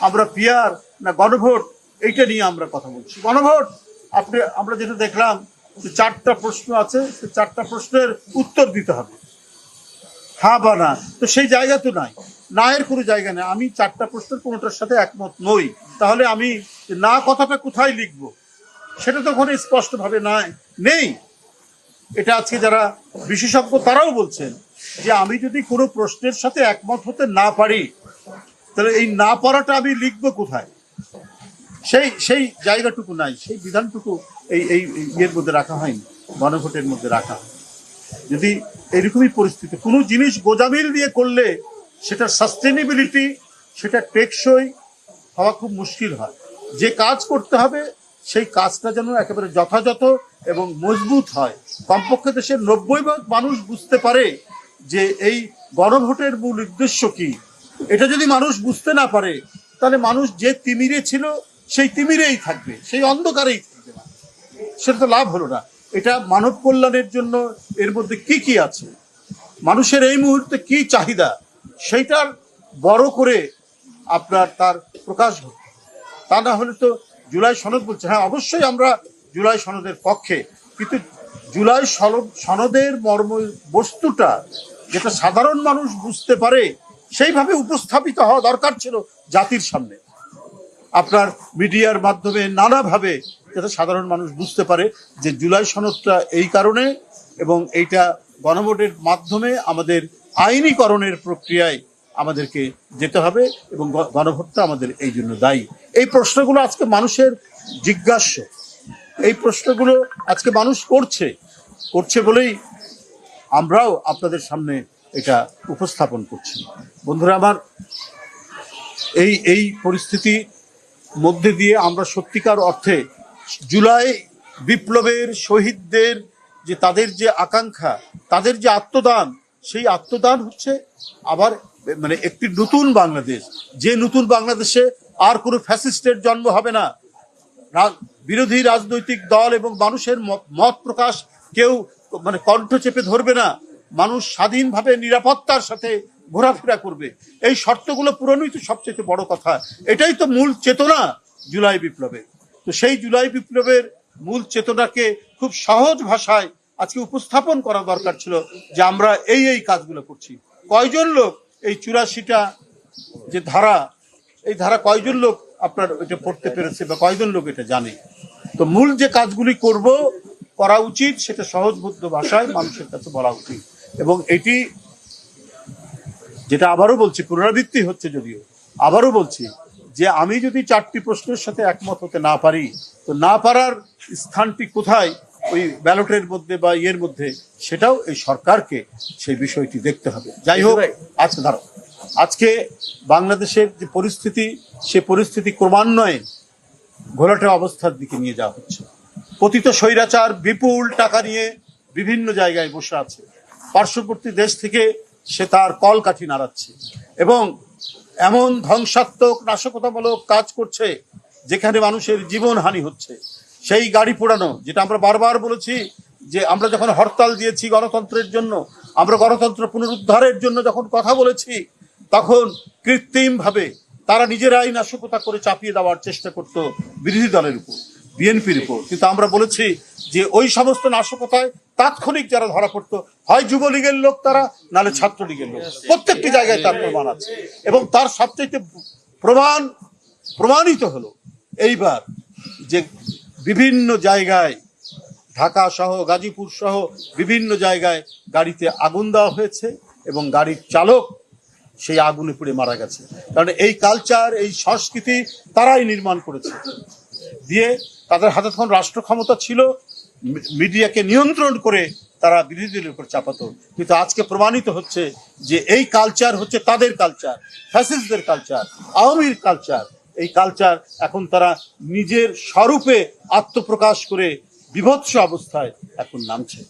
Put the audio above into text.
আমরা পিয়ার না গণভোট, এইটা নিয়ে আমরা কথা বলছি। গণভোট, আপনি, আমরা যেটা দেখলাম যে চারটা প্রশ্ন আছে, সে চারটা প্রশ্নের উত্তর দিতে হবে। হা বা না, তো সেই জায়গা তো নাই। না এর কোনো জায়গা নেই। আমি চারটা প্রশ্নের কোনোটার সাথে একমত নই। তাহলে আমি না কথাটা কোথায় লিখব, সেটা তো ওখানে স্পষ্টভাবে নাই, নেই। এটা আজকে যারা বিশেষজ্ঞ, তারাও বলছেন যে আমি যদি কোনো প্রশ্নের সাথে একমত হতে না পারি তাহলে এই না পড়াটা আমি লিখব কোথায়? সেই সেই জায়গাটুকু নাই, সেই বিধানটুকু এই এই ইয়ের মধ্যে রাখা হয়নি, গণভোটের মধ্যে রাখা যদি এরকমই পরিস্থিতি, কোনো জিনিস গোজামিল দিয়ে করলে সেটা সাস্টেনেবিলিটি সেটা টেকসই হওয়া খুব মুশকিল হয়। যে কাজ করতে হবে, সেই কাজটা যেন একেবারে যথাযথ এবং মজবুত হয়। কমপক্ষে দেশের নব্বই ভাগ মানুষ বুঝতে পারে যে এই গণভোটের মূল উদ্দেশ্য কি। এটা যদি মানুষ বুঝতে না পারে, তাহলে মানুষ যে তিমিরে ছিল, সেই তিমিরেই থাকবে, সেই অন্ধকারেই থাকবে সেটা তো লাভ হলো না। এটা মানব কল্যাণের জন্য এর মধ্যে কি কি আছে? মানুষের এই মুহূর্তে কি চাহিদা? সেইটার বড় করে আপনার তার প্রকাশ ঘটে তা না হলে তো জুলাই সনদ বলছে। হ্যাঁ অবশ্যই আমরা জুলাই সনদের পক্ষে, কিন্তু জুলাই সনদ- সনদের মর্ম বস্তুটা যেটা সাধারণ মানুষ বুঝতে পারে সেইভাবে উপস্থাপিত হওয়া দরকার ছিল জাতির সামনে। আপনার মিডিয়ার মাধ্যমে নানাভাবে যাতে সাধারণ মানুষ বুঝতে পারে যে জুলাই সনদটা এই কারণে এবং এইটা গণভোটের মাধ্যমে আমাদের আইনীকরণের প্রক্রিয়ায় আমাদেরকে যেতে হবে এবং গণভোটটা আমাদের এই জন্য দায়ী। এই প্রশ্নগুলো আজকে মানুষের জিজ্ঞাস্য। এই প্রশ্নগুলো আজকে মানুষ করছে। করছে বলেই আমরাও আপনাদের সামনে এটা উপস্থাপন করছি বন্ধুরা, আমার এই এই পরিস্থিতি মধ্যে দিয়ে আমরা সত্যিকার অর্থে জুলাই বিপ্লবের শহীদদের যে তাদের যে আকাঙ্ক্ষা, তাদের যে আত্মদান, সেই আত্মদান হচ্ছে আবার মানে একটি নতুন বাংলাদেশ। যে নতুন বাংলাদেশে আর কোনো ফ্যাসিস্টের জন্ম হবে না। বিরোধী রাজনৈতিক দল এবং মানুষের মত প্রকাশ কেউ মানে কণ্ঠ চেপে ধরবে না। মানুষ স্বাধীনভাবে নিরাপত্তার সাথে ঘোরাফেরা করবে। এই শর্তগুলো পূরণই তো সবচেয়ে বড় কথা। এটাই তো মূল চেতনা জুলাই বিপ্লবে তো সেই জুলাই বিপ্লবের মূল চেতনাকে খুব সহজ ভাষায় আজকে উপস্থাপন করা দরকার ছিল যে আমরা এই এই কাজগুলো করছি। কয়জন লোক এই চুরাশিটা যে ধারা, এই ধারা কয়জন লোক আপনার এটা পড়তে পেরেছে বা কয়জন লোক এটা জানে? তো মূল যে কাজগুলি করব, করা উচিত, সেটা সহজবুদ্ধ ভাষায় মানুষের কাছে বলা উচিত। এবং এটি যেটা আবারও বলছি পুনরাবৃত্তি হচ্ছে যদিও আবারও বলছি যে আমি যদি চারটি প্রশ্নের সাথে একমত হতে না পারি তো না পারার স্থানটি কোথায় ওই ব্যালটের মধ্যে বা ইয়ের মধ্যে সেটাও এই সরকারকে সেই বিষয়টি দেখতে হবে। যাই হোক আজকে ধরো আজকে বাংলাদেশের যে পরিস্থিতি সে পরিস্থিতি ক্রমান্বয়ে ঘোলাটে অবস্থার দিকে নিয়ে যাওয়া হচ্ছে। পতিত স্বৈরাচার বিপুল টাকা নিয়ে বিভিন্ন জায়গায় বসে আছে। পার্শ্ববর্তী দেশ থেকে সে তার কলকাঠি নাড়াচ্ছে এবং এমন ধ্বংসাত্মক নাশকতামূলক কাজ করছে যেখানে মানুষের জীবন হানি হচ্ছে। সেই গাড়ি পোড়ানো, যেটা আমরা বারবার বলেছি যে আমরা যখন হরতাল দিয়েছি গণতন্ত্রের জন্য, আমরা গণতন্ত্র পুনরুদ্ধারের জন্য যখন কথা বলেছি, তখন কৃত্রিমভাবে তারা নিজেরাই নাশকতা করে চাপিয়ে দেওয়ার চেষ্টা করত বিরোধী দলের উপর, বিএনপির উপর। কিন্তু আমরা বলেছি যে ওই সমস্ত নাশকতায় তাৎক্ষণিক যারা ধরা পড়তো, হয় যুবলীগের লোক তারা নালে ছাত্রলীগের লোক। প্রত্যেকটি জায়গায় তার প্রমাণ আছে। এবং তার সবচেয়ে প্রমাণ, প্রমাণিত হলো এইবার যে বিভিন্ন জায়গায়, ঢাকা সহ, গাজীপুর সহ বিভিন্ন জায়গায় গাড়িতে আগুন দেওয়া হয়েছে এবং গাড়ির চালক সেই আগুনে পুড়ে মারা গেছে। কারণ এই কালচার, এই সংস্কৃতি তারাই নির্মাণ করেছে। দিয়ে তাদের হাতে তখন রাষ্ট্র ক্ষমতা ছিল মিডিয়াকে নিয়ন্ত্রণ করে তারা বিরোধীদের উপর চাপাতো। কিন্তু আজকে প্রমাণিত হচ্ছে যে এই কালচার হচ্ছে তাদের কালচার ফ্যাসিস্টদের কালচার আওয়ামীর কালচার এই কালচার এখন তারা নিজের স্বরূপে আত্মপ্রকাশ করে বিভৎস অবস্থায় এখন নামছে।